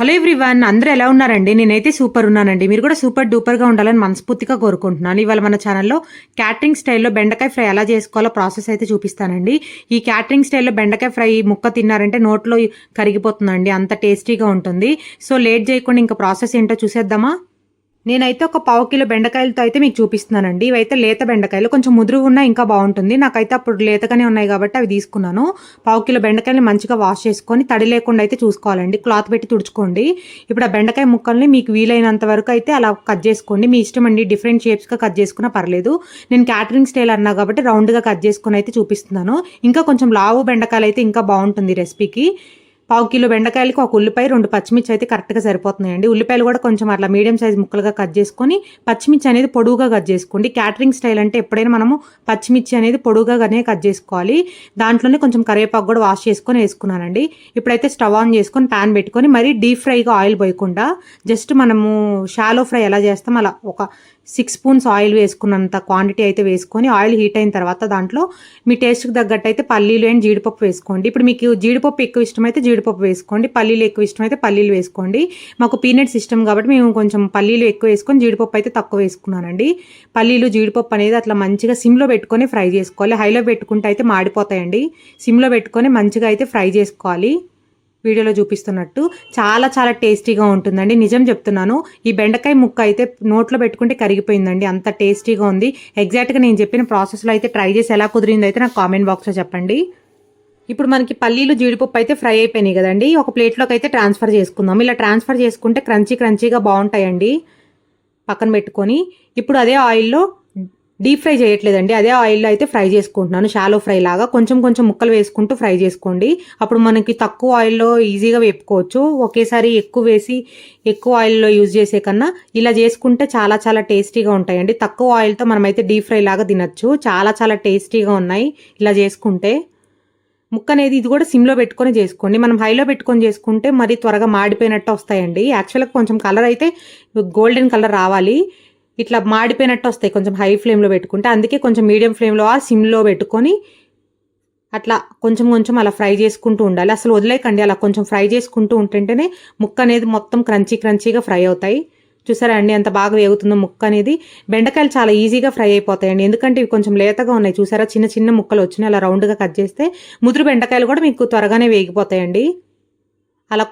Hello everyone అందరూ ఎలా ఉన్నారండి? నేనైతే సూపర్ ఉన్నానండి. మీరు కూడా సూపర్ డూపర్గా ఉండాలని మనస్ఫూర్తిగా కోరుకుంటున్నాను. ఇవాళ మన ఛానల్లో క్యాటరింగ్ స్టైల్లో బెండకాయ ఫ్రై ఎలా చేసుకోవాలో ప్రాసెస్ అయితే చూపిస్తానండి. ఈ క్యాటరింగ్ స్టైల్లో బెండకాయ ఫ్రై ముక్క తిన్నారంటే నోట్లో కరిగిపోతుందండి. అంత టేస్టీగా ఉంటుంది. సో లేట్ చేయకుండా ఇంకా ప్రాసెస్ ఏంటో చూసేద్దామా? నేనైతే ఒక పావు కిలో బెండకాయలతో అయితే మీకు చూపిస్తున్నానండి. ఇవైతే లేత బెండకాయలు. కొంచెం ముదురు ఉన్నా ఇంకా బాగుంటుంది. నాకైతే అప్పుడు లేతగానే ఉన్నాయి కాబట్టి అవి తీసుకున్నాను. పావు కిలో బెండకాయలు మంచిగా వాష్ చేసుకొని తడి లేకుండా అయితే చూసుకోవాలండి. క్లాత్ పెట్టి తుడుచుకోండి. ఇప్పుడు ఆ బెండకాయ ముక్కల్ని మీకు వీలైనంత వరకు అయితే అలా కట్ చేసుకోండి. మీ ఇష్టం అండి. డిఫరెంట్ షేప్స్గా కట్ చేసుకున్నా పర్లేదు. నేను క్యాటరింగ్ స్టైల్ అన్నా కాబట్టి రౌండ్గా కట్ చేసుకుని అయితే చూపిస్తున్నాను. ఇంకా కొంచెం లావు బెండకాయలు అయితే ఇంకా బాగుంటుంది రెసిపీకి. పావు కిలో బెండకాయలకి ఒక ఉల్లిపాయ రెండు పచ్చిమిర్చి అయితే కరెక్ట్గా సరిపోతున్నాయండి. ఉల్లిపాయలు కూడా కొంచెం అట్లా మీడియం సైజ్ ముక్కలుగా కట్ చేసుకొని పచ్చిమిర్చి అనేది పొడుగుగా కట్ చేసుకోండి. క్యాటరింగ్ స్టైల్ అంటే ఎప్పుడైనా మనము పచ్చిమిర్చి అనేది పొడుగుగానే కట్ చేసుకోవాలి. దాంట్లోనే కొంచెం కరివేపాకు కూడా వాష్ చేసుకొని వేసుకున్నానండి. ఇప్పుడైతే స్టవ్ ఆన్ చేసుకొని ప్యాన్ పెట్టుకొని మరీ డీప్ ఫ్రైగా ఆయిల్ పోయకుండా జస్ట్ మనము షాలో ఫ్రై ఎలా చేస్తాం అలా ఒక సిక్స్ స్పూన్స్ ఆయిల్ వేసుకున్నంత క్వాంటిటీ అయితే వేసుకొని ఆయిల్ హీట్ అయిన తర్వాత దాంట్లో మీ టేస్ట్కి తగ్గట్టు అయితే పల్లీలు అండ్ జీడిపప్పు వేసుకోండి. ఇప్పుడు మీకు జీడిపప్పు ఎక్కువ ఇష్టమైతే జీడిపప్పు వేసుకోండి. పల్లీలు ఎక్కువ ఇష్టమైతే పల్లీలు వేసుకోండి. మాకు పీనట్స్ ఇష్టం కాబట్టి మేము కొంచెం పల్లీలు ఎక్కువ వేసుకొని జీడిపప్పు అయితే తక్కువ వేసుకున్నానండి. పల్లీలు జీడిపప్పు అనేది అట్లా మంచిగా సిమ్లో పెట్టుకొని ఫ్రై చేసుకోవాలి. హైలో పెట్టుకుంటే అయితే మాడిపోతాయండి. సిమ్లో పెట్టుకొని మంచిగా అయితే ఫ్రై చేసుకోవాలి. వీడియోలో చూపిస్తున్నట్టు చాలా చాలా టేస్టీగా ఉంటుందండి. నిజం చెప్తున్నాను ఈ బెండకాయ ముక్క అయితే నోట్లో పెట్టుకుంటే కరిగిపోయిందండి. అంత టేస్టీగా ఉంది. ఎగ్జాక్ట్గా నేను చెప్పిన ప్రాసెస్లో అయితే ట్రై చేసి ఎలా కుదిరిందో అయితే నాకు కామెంట్ బాక్స్లో చెప్పండి. ఇప్పుడు మనకి పల్లీలు జీడిపప్పు అయితే ఫ్రై అయిపోయినాయి కదండి. ఒక ప్లేట్లోకి అయితే ట్రాన్స్ఫర్ చేసుకుందాం. ఇలా ట్రాన్స్ఫర్ చేసుకుంటే క్రంచీ క్రంచీగా బాగుంటాయండి. పక్కన పెట్టుకొని ఇప్పుడు అదే ఆయిల్లో డీప్ ఫ్రై చేయట్లేదండి. అదే ఆయిల్లో అయితే ఫ్రై చేసుకుంటున్నాను. షాలో ఫ్రై లాగా కొంచెం కొంచెం ముక్కలు వేసుకుంటూ ఫ్రై చేసుకోండి. అప్పుడు మనకి తక్కువ ఆయిల్లో ఈజీగా వేపుకోవచ్చు. ఒకేసారి ఎక్కువ వేసి ఎక్కువ ఆయిల్లో యూజ్ చేసే కన్నా ఇలా చేసుకుంటే చాలా చాలా టేస్టీగా ఉంటాయండి. తక్కువ ఆయిల్తో మనమైతే డీప్ ఫ్రై లాగా తినచ్చు. చాలా చాలా టేస్టీగా ఉన్నాయి ఇలా చేసుకుంటే. ముక్క అనేది ఇది కూడా సిమ్లో పెట్టుకొని చేసుకోండి. మనం హైలో పెట్టుకొని చేసుకుంటే మరి త్వరగా మాడిపోయినట్టు వస్తాయండి. యాక్చువల్గా కొంచెం కలర్ అయితే గోల్డెన్ కలర్ రావాలి. ఇట్లా మాడిపోయినట్టు వస్తాయి. కొంచెం హై ఫ్లేమ్లో పెట్టుకుంటే అందుకే కొంచెం మీడియం ఫ్లేమ్లో ఆ సిమ్లో పెట్టుకొని అట్లా కొంచెం కొంచెం అలా ఫ్రై చేసుకుంటూ ఉండాలి. అసలు వదిలేకండి అలా కొంచెం ఫ్రై చేసుకుంటూ ఉంటుంటేనే ముక్క అనేది మొత్తం క్రంచీ క్రంచీగా ఫ్రై అవుతాయి. చూసారా అండి? ఎంత బాగా వేగుతుందో ముక్క అనేది. బెండకాయలు చాలా ఈజీగా ఫ్రై అయిపోతాయండి. ఎందుకంటే ఇవి కొంచెం లేతగా ఉన్నాయి. చూసారా? చిన్న చిన్న ముక్కలు వచ్చినాయి. అలా రౌండ్గా కట్ చేస్తే ముదురు బెండకాయలు కూడా మీకు త్వరగానే వేగిపోతాయండి. అలా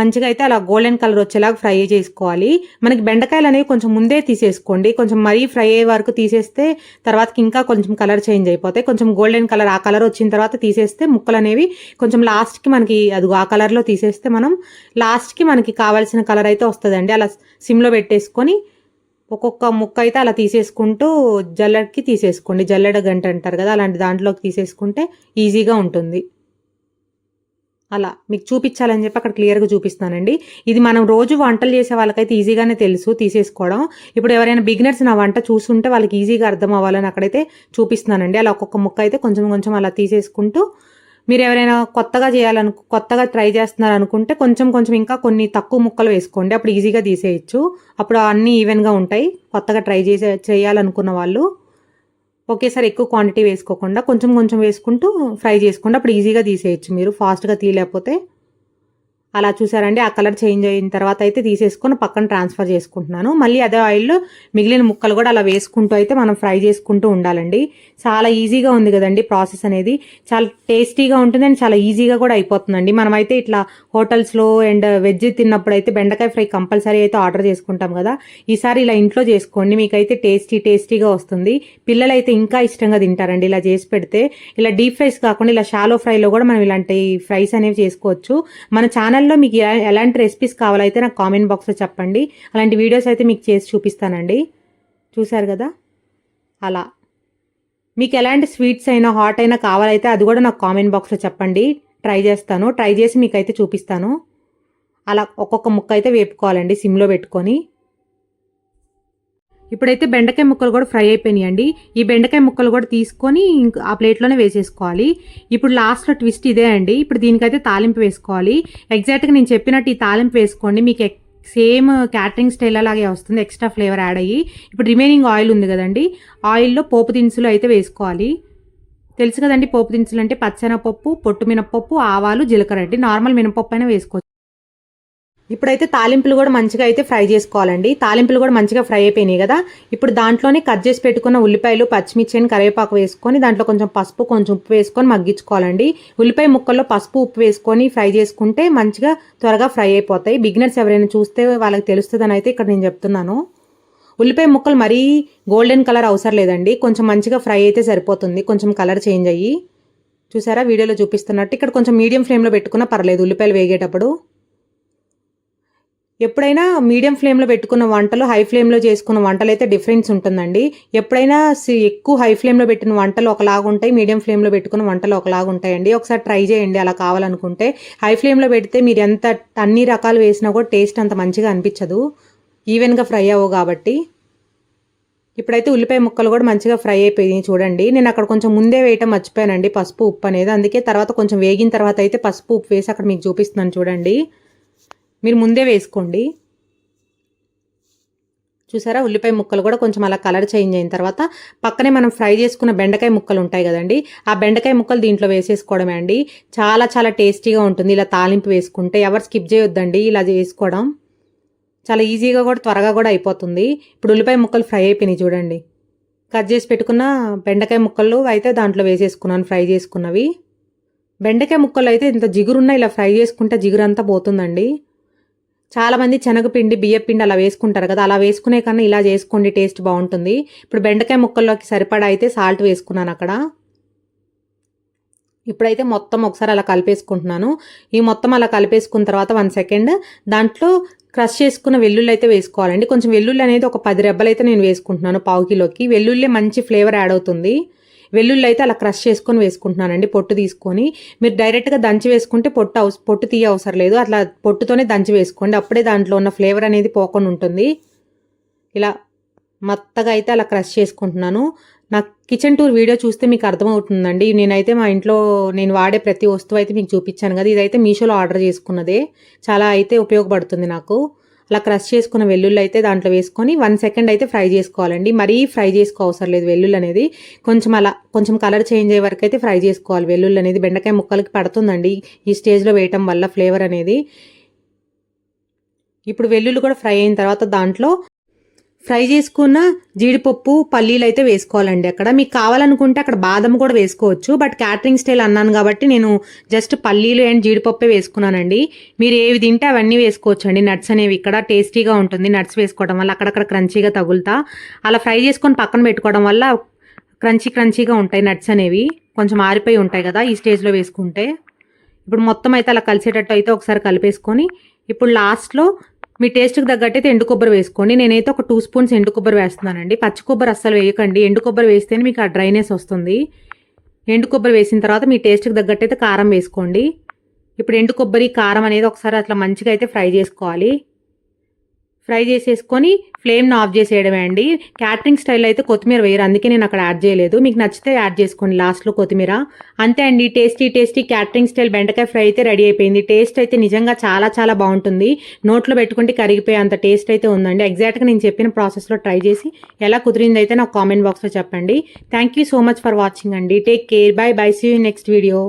మంచిగా అయితే అలా గోల్డెన్ కలర్ వచ్చేలాగా ఫ్రై చేసుకోవాలి. మనకి బెండకాయలు అనేవి కొంచెం ముందే తీసేసుకోండి. కొంచెం మరీ ఫ్రై అయ్యే వరకు తీసేస్తే తర్వాతకి ఇంకా కొంచెం కలర్ చేంజ్ అయిపోతాయి. కొంచెం గోల్డెన్ కలర్ ఆ కలర్ వచ్చిన తర్వాత తీసేస్తే ముక్కలు అనేవి కొంచెం లాస్ట్కి మనకి అది ఆ కలర్లో తీసేస్తే మనం లాస్ట్కి మనకి కావాల్సిన కలర్ అయితే వస్తుందండి. అలా సిమ్లో పెట్టేసుకొని ఒక్కొక్క ముక్క అయితే అలా తీసేసుకుంటూ జల్లెడకి తీసేసుకోండి. జల్లెడ గంట అంటారు కదా అలాంటి దాంట్లోకి తీసేసుకుంటే ఈజీగా ఉంటుంది. అలా మీకు చూపించాలని చెప్పి అక్కడ క్లియర్గా చూపిస్తానండి ఇది మనం రోజు వంటలు చేసే వాళ్ళకైతే ఈజీగానే తెలుసు తీసేసుకోవడం. ఇప్పుడు ఎవరైనా బిగినర్స్ నా వంట చూస్తుంటే వాళ్ళకి ఈజీగా అర్థం అవ్వాలని అక్కడైతే చూపిస్తున్నానండి. అలా ఒక్కొక్క ముక్క అయితే కొంచెం కొంచెం అలా తీసేసుకుంటూ మీరు ఎవరైనా కొత్తగా చేయాలను కొత్తగా ట్రై చేస్తున్నారు అనుకుంటే కొంచెం కొంచెం ఇంకా కొన్ని తక్కువ ముక్కలు వేసుకోండి. అప్పుడు ఈజీగా తీసేయచ్చు. అప్పుడు అన్నీ ఈవెన్గా ఉంటాయి. కొత్తగా ట్రై చేసే చేయాలనుకున్న వాళ్ళు ఒకేసారి ఎక్కువ క్వాంటిటీ వేసుకోకుండా కొంచెం కొంచెం వేసుకుంటూ ఫ్రై చేసుకుంటూ అప్పుడు ఈజీగా తీసేయచ్చు మీరు. ఫాస్ట్గా తీయలేకపోతే అలా చూసారండి. ఆ కలర్ చేంజ్ అయిన తర్వాత అయితే తీసేసుకొని పక్కన ట్రాన్స్ఫర్ చేసుకుంటున్నాను. మళ్ళీ అదే ఆయిల్లో మిగిలిన ముక్కలు కూడా అలా వేసుకుంటూ అయితే మనం ఫ్రై చేసుకుంటూ ఉండాలండి. చాలా ఈజీగా ఉంది కదండి ప్రాసెస్ అనేది. చాలా టేస్టీగా ఉంటుంది అండ్ చాలా ఈజీగా కూడా అయిపోతుందండి. మనమైతే ఇట్లా హోటల్స్లో అండ్ వెజ్ తిన్నప్పుడు అయితే బెండకాయ ఫ్రై కంపల్సరీ అయితే ఆర్డర్ చేసుకుంటాం కదా. ఈసారి ఇలా ఇంట్లో చేసుకోండి. మీకైతే టేస్టీ టేస్టీగా వస్తుంది. పిల్లలు అయితే ఇంకా ఇష్టంగా తింటారండి ఇలా చేసి పెడితే. ఇలా డీప్ ఫ్రైస్ కాకుండా ఇలా షాలో ఫ్రైలో కూడా మనం ఇలాంటి ఫ్రైస్ అనేవి చేసుకోవచ్చు. మన ఛానల్ ఛానల్లో మీకు ఎలాంటి రెసిపీస్ కావాలైతే నాకు కామెంట్ బాక్స్లో చెప్పండి. అలాంటి వీడియోస్ అయితే మీకు చేసి చూపిస్తానండి. చూసారు కదా? అలా. మీకు ఎలాంటి స్వీట్స్ అయినా హాట్ అయినా కావాలైతే అది కూడా నాకు కామెంట్ బాక్స్లో చెప్పండి. ట్రై చేస్తాను. ట్రై చేసి మీకు అయితే చూపిస్తాను. అలా ఒక్కొక్క ముక్క అయితే వేపుకోవాలండి సిమ్లో పెట్టుకొని. ఇప్పుడైతే బెండకాయ ముక్కలు కూడా ఫ్రై అయిపోయినాయండి. ఈ బెండకాయ ముక్కలు కూడా తీసుకొని ఆ ప్లేట్లోనే వేసేసుకోవాలి. ఇప్పుడు లాస్ట్లో ట్విస్ట్ ఇదే అండి. ఇప్పుడు దీనికైతే తాలింపు వేసుకోవాలి. ఎగ్జాక్ట్గా నేను చెప్పినట్టు ఈ తాలింపు వేసుకోండి. మీకు సేమ్ క్యాటరింగ్ స్టైల్ అలాగే వస్తుంది. ఎక్స్ట్రా ఫ్లేవర్ యాడ్ అయ్యి. ఇప్పుడు రిమైనింగ్ ఆయిల్ ఉంది కదండి. ఆయిల్లో పోపు దినుసులు అయితే వేసుకోవాలి. తెలుసు కదండి పోపు దినుసులు అంటే పచ్చెనపప్పు పొట్టు మినపప్పు ఆవాలు జీలకర్ర అండి. నార్మల్ మినపప్పు అయినా వేసుకోవచ్చు. ఇప్పుడైతే తాలింపులు కూడా మంచిగా అయితే ఫ్రై చేసుకోవాలండి. తాలింపులు కూడా మంచిగా ఫ్రై అయిపోయినాయి కదా. ఇప్పుడు దాంట్లోనే కట్ చేసి పెట్టుకున్న ఉల్లిపాయలు పచ్చిమిర్చి అని కరివేపాకు వేసుకొని దాంట్లో కొంచెం పసుపు కొంచెం ఉప్పు వేసుకొని మగ్గించుకోవాలండి. ఉల్లిపాయ ముక్కల్లో పసుపు ఉప్పు వేసుకొని ఫ్రై చేసుకుంటే మంచిగా త్వరగా ఫ్రై అయిపోతాయి. బిగినర్స్ ఎవరైనా చూస్తే వాళ్ళకి తెలుస్తుందని అయితే ఇక్కడ నేను చెప్తున్నాను. ఉల్లిపాయ ముక్కలు మరీ గోల్డెన్ కలర్ అవసరం లేదండి. కొంచెం మంచిగా ఫ్రై అయితే సరిపోతుంది. కొంచెం కలర్ చేంజ్ అయ్యి. చూసారా? వీడియోలో చూపిస్తున్నట్టు. ఇక్కడ కొంచెం మీడియం ఫ్లేమ్లో పెట్టుకున్నా పర్లేదు. ఉల్లిపాయలు వేగేటప్పుడు. ఎప్పుడైనా మీడియం ఫ్లేమ్లో పెట్టుకున్న వంటలు హై ఫ్లేమ్లో చేసుకున్న వంటలు అయితే డిఫరెన్స్ ఉంటుందండి. ఎప్పుడైనా ఎక్కువ హై ఫ్లేమ్లో పెట్టిన వంటలు ఒకలాగా ఉంటాయి మీడియం ఫ్లేమ్లో పెట్టుకున్న వంటలు ఒకలాగా ఉంటాయండి. ఒకసారి ట్రై చేయండి అలా కావాలనుకుంటే. హై ఫ్లేమ్లో పెడితే మీరు ఎంత అన్ని రకాలు వేసినా కూడా టేస్ట్ అంత మంచిగా అనిపించదు. ఈవెన్గా ఫ్రై అవ్వవు కాబట్టి. ఇప్పుడైతే ఉల్లిపాయ ముక్కలు కూడా మంచిగా ఫ్రై అయిపోయినాయి చూడండి. నేను అక్కడ కొంచెం ముందే వేయటం మర్చిపోయానండి పసుపు ఉప్పు అనేది. అందుకే తర్వాత కొంచెం వేగిన తర్వాత అయితే పసుపు ఉప్పు వేసి అక్కడ మీకు చూపిస్తున్నాను చూడండి. మీరు ముందే వేసుకోండి. చూసారా? ఉల్లిపాయ ముక్కలు కూడా కొంచెం అలా కలర్ చేంజ్ అయిన తర్వాత పక్కనే మనం ఫ్రై చేసుకున్న బెండకాయ ముక్కలు ఉంటాయి కదండి. ఆ బెండకాయ ముక్కలు దీంట్లో వేసేసుకోవడమే అండి. చాలా చాలా టేస్టీగా ఉంటుంది ఇలా తాలింపు వేసుకుంటే. ఎవరు స్కిప్ చేయొద్దండి ఇలా చేసుకోవడం. చాలా ఈజీగా కూడా త్వరగా కూడా అయిపోతుంది. ఇప్పుడు ఉల్లిపాయ ముక్కలు ఫ్రై అయిపోయినాయి చూడండి. కట్ చేసి పెట్టుకున్న బెండకాయ ముక్కలు అయితే దాంట్లో వేసేసుకున్నాను ఫ్రై చేసుకున్నవి. బెండకాయ ముక్కలు అయితే ఇంత జిగురున్న ఇలా ఫ్రై చేసుకుంటే జిగురంతా పోతుందండి. చాలామంది శనగపిండి బియ్యపిండి అలా వేసుకుంటారు కదా. అలా వేసుకునే కన్నా ఇలా చేసుకోండి టేస్ట్ బాగుంటుంది. ఇప్పుడు బెండకాయ ముక్కల్లోకి సరిపడా అయితే సాల్ట్ వేసుకున్నాను అక్కడ. ఇప్పుడైతే మొత్తం ఒకసారి అలా కలిపేసుకుంటున్నాను. ఈ మొత్తం అలా కలిపేసుకున్న తర్వాత వన్ సెకండ్ దాంట్లో క్రష్ చేసుకున్న వెల్లుల్లి అయితే వేసుకోవాలండి. కొంచెం వెల్లుల్లి అనేది ఒక పది రెబ్బలు అయితే నేను వేసుకుంటున్నాను పావు కిలోకి. వెల్లుల్లి మంచి ఫ్లేవర్ యాడ్ అవుతుంది. వెల్లుల్లి అయితే అలా క్రష్ చేసుకొని వేసుకుంటున్నానండి పొట్టు తీసుకొని. మీరు డైరెక్ట్గా దంచి వేసుకుంటే పొట్టు అవస పొట్టు తీయ అవసరం లేదు. అట్లా పొట్టుతోనే దంచి వేసుకోండి. అప్పుడే దాంట్లో ఉన్న ఫ్లేవర్ అనేది పోకుండా ఉంటుంది. ఇలా మెత్తగా అయితే అలా క్రష్ చేసుకుంటున్నాను. నా కిచెన్ టూర్ వీడియో చూస్తే మీకు అర్థమవుతుందండి. నేనైతే మా ఇంట్లో నేను వాడే ప్రతి వస్తువు అయితే మీకు చూపించాను కదా. ఇదైతే మీషోలో ఆర్డర్ చేసుకున్నదే. చాలా అయితే ఉపయోగపడుతుంది నాకు. అలా క్రష్ చేసుకున్న వెల్లుల్లి అయితే దాంట్లో వేసుకొని వన్ సెకండ్ అయితే ఫ్రై చేసుకోవాలండి. మరీ ఫ్రై చేసుకో అవసరం లేదు వెల్లుల్లి అనేది. కొంచెం అలా కొంచెం కలర్ చేంజ్ అయ్యే వరకు అయితే ఫ్రై చేసుకోవాలి. వెల్లుల్లి అనేది బెండకాయ ముక్కలకి పడుతుందండి ఈ స్టేజ్లో వేయటం వల్ల ఫ్లేవర్ అనేది. ఇప్పుడు వెల్లుల్లి కూడా ఫ్రై అయిన తర్వాత దాంట్లో ఫ్రై చేసుకున్న జీడిపప్పు పల్లీలు అయితే వేసుకోవాలండి అక్కడ. మీకు కావాలనుకుంటే అక్కడ బాదం కూడా వేసుకోవచ్చు బట్ క్యాటరింగ్ స్టైల్ అన్నాను కాబట్టి నేను జస్ట్ పల్లీలు అండ్ జీడిపప్పే వేసుకున్నానండి. మీరు ఏవి తింటే అవన్నీ వేసుకోవచ్చు అండి నట్స్ అనేవి ఇక్కడ టేస్టీగా ఉంటుంది. నట్స్ వేసుకోవడం వల్ల అక్కడక్కడ క్రంచీగా తగులుతా. అలా ఫ్రై చేసుకొని పక్కన పెట్టుకోవడం వల్ల క్రంచీ క్రంచీగా ఉంటాయి నట్స్ అనేవి. కొంచెం ఆరిపోయి ఉంటాయి కదా ఈ స్టేజ్లో వేసుకుంటే. ఇప్పుడు మొత్తం అయితే అలా కలిసేటట్టు అయితే ఒకసారి కలిపేసుకొని ఇప్పుడు లాస్ట్లో మీ టేస్ట్కి తగ్గట్టు అయితే ఎండు కొబ్బరి వేసుకోండి. నేనైతే ఒక టూ స్పూన్స్ ఎండు కొబ్బరి వేస్తున్నానండి. పచ్చి కొబ్బరి అస్సలు వేయకండి. ఎండు కొబ్బరి వేస్తేనే మీకు ఆ డ్రైనెస్ వస్తుంది. ఎండు కొబ్బరి వేసిన తర్వాత మీ టేస్ట్కి తగ్గట్టు అయితే కారం వేసుకోండి. ఇప్పుడు ఎండు కొబ్బరి కారం అనేది ఒకసారి అట్లా మంచిగా అయితే ఫ్రై చేసుకోవాలి. ఫ్రై చేసేసుకొని ఫ్లేమ్ను ఆఫ్ చేసేయడమే అండి. క్యాటరింగ్ స్టైల్ అయితే కొత్తిమీర వేయరు. అందుకే నేను అక్కడ యాడ్ చేయలేదు. మీకు నచ్చితే యాడ్ చేసుకోండి లాస్ట్లో కొత్తిమీర. అంతే అండి. టేస్టీ టేస్టీ క్యాటరింగ్ స్టైల్ బెండకాయ ఫ్రై అయితే రెడీ అయిపోయింది. టేస్ట్ అయితే నిజంగా చాలా చాలా బాగుంటుంది. నోట్లో పెట్టుకుంటే కరిగిపోయే అంత టేస్ట్ అయితే ఉందండి. ఎగ్జాక్ట్గా నేను చెప్పిన ప్రాసెస్లో ట్రై చేసి ఎలా కుదిరింది అయితే నాకు కామెంట్ బాక్స్లో చెప్పండి. Thank you so much for watching అండి. Take care bye bye see you next video